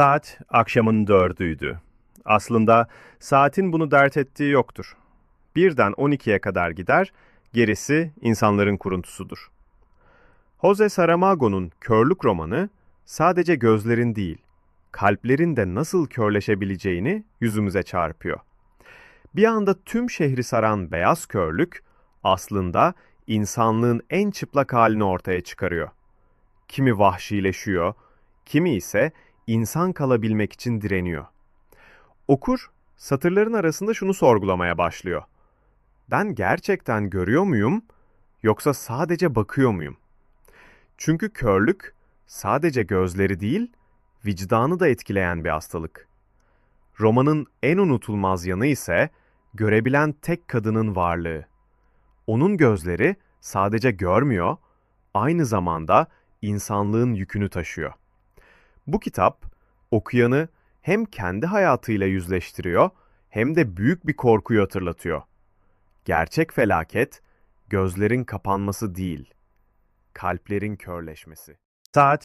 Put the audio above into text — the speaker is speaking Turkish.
Saat akşamın dördüydü. Aslında saatin bunu dert ettiği yoktur. Birden 12'ye kadar gider, gerisi insanların kuruntusudur. Jose Saramago'nun Körlük romanı sadece gözlerin değil, kalplerin de nasıl körleşebileceğini yüzümüze çarpıyor. Bir anda tüm şehri saran beyaz körlük aslında insanlığın en çıplak halini ortaya çıkarıyor. Kimi vahşileşiyor, kimi ise insan kalabilmek için direniyor. Okur satırların arasında şunu sorgulamaya başlıyor. Ben gerçekten görüyor muyum yoksa sadece bakıyor muyum? Çünkü körlük sadece gözleri değil, vicdanı da etkileyen bir hastalık. Romanın en unutulmaz yanı ise görebilen tek kadının varlığı. Onun gözleri sadece görmüyor, aynı zamanda insanlığın yükünü taşıyor. Bu kitap okuyanı hem kendi hayatıyla yüzleştiriyor hem de büyük bir korkuyu hatırlatıyor. Gerçek felaket gözlerin kapanması değil, kalplerin körleşmesi. Saat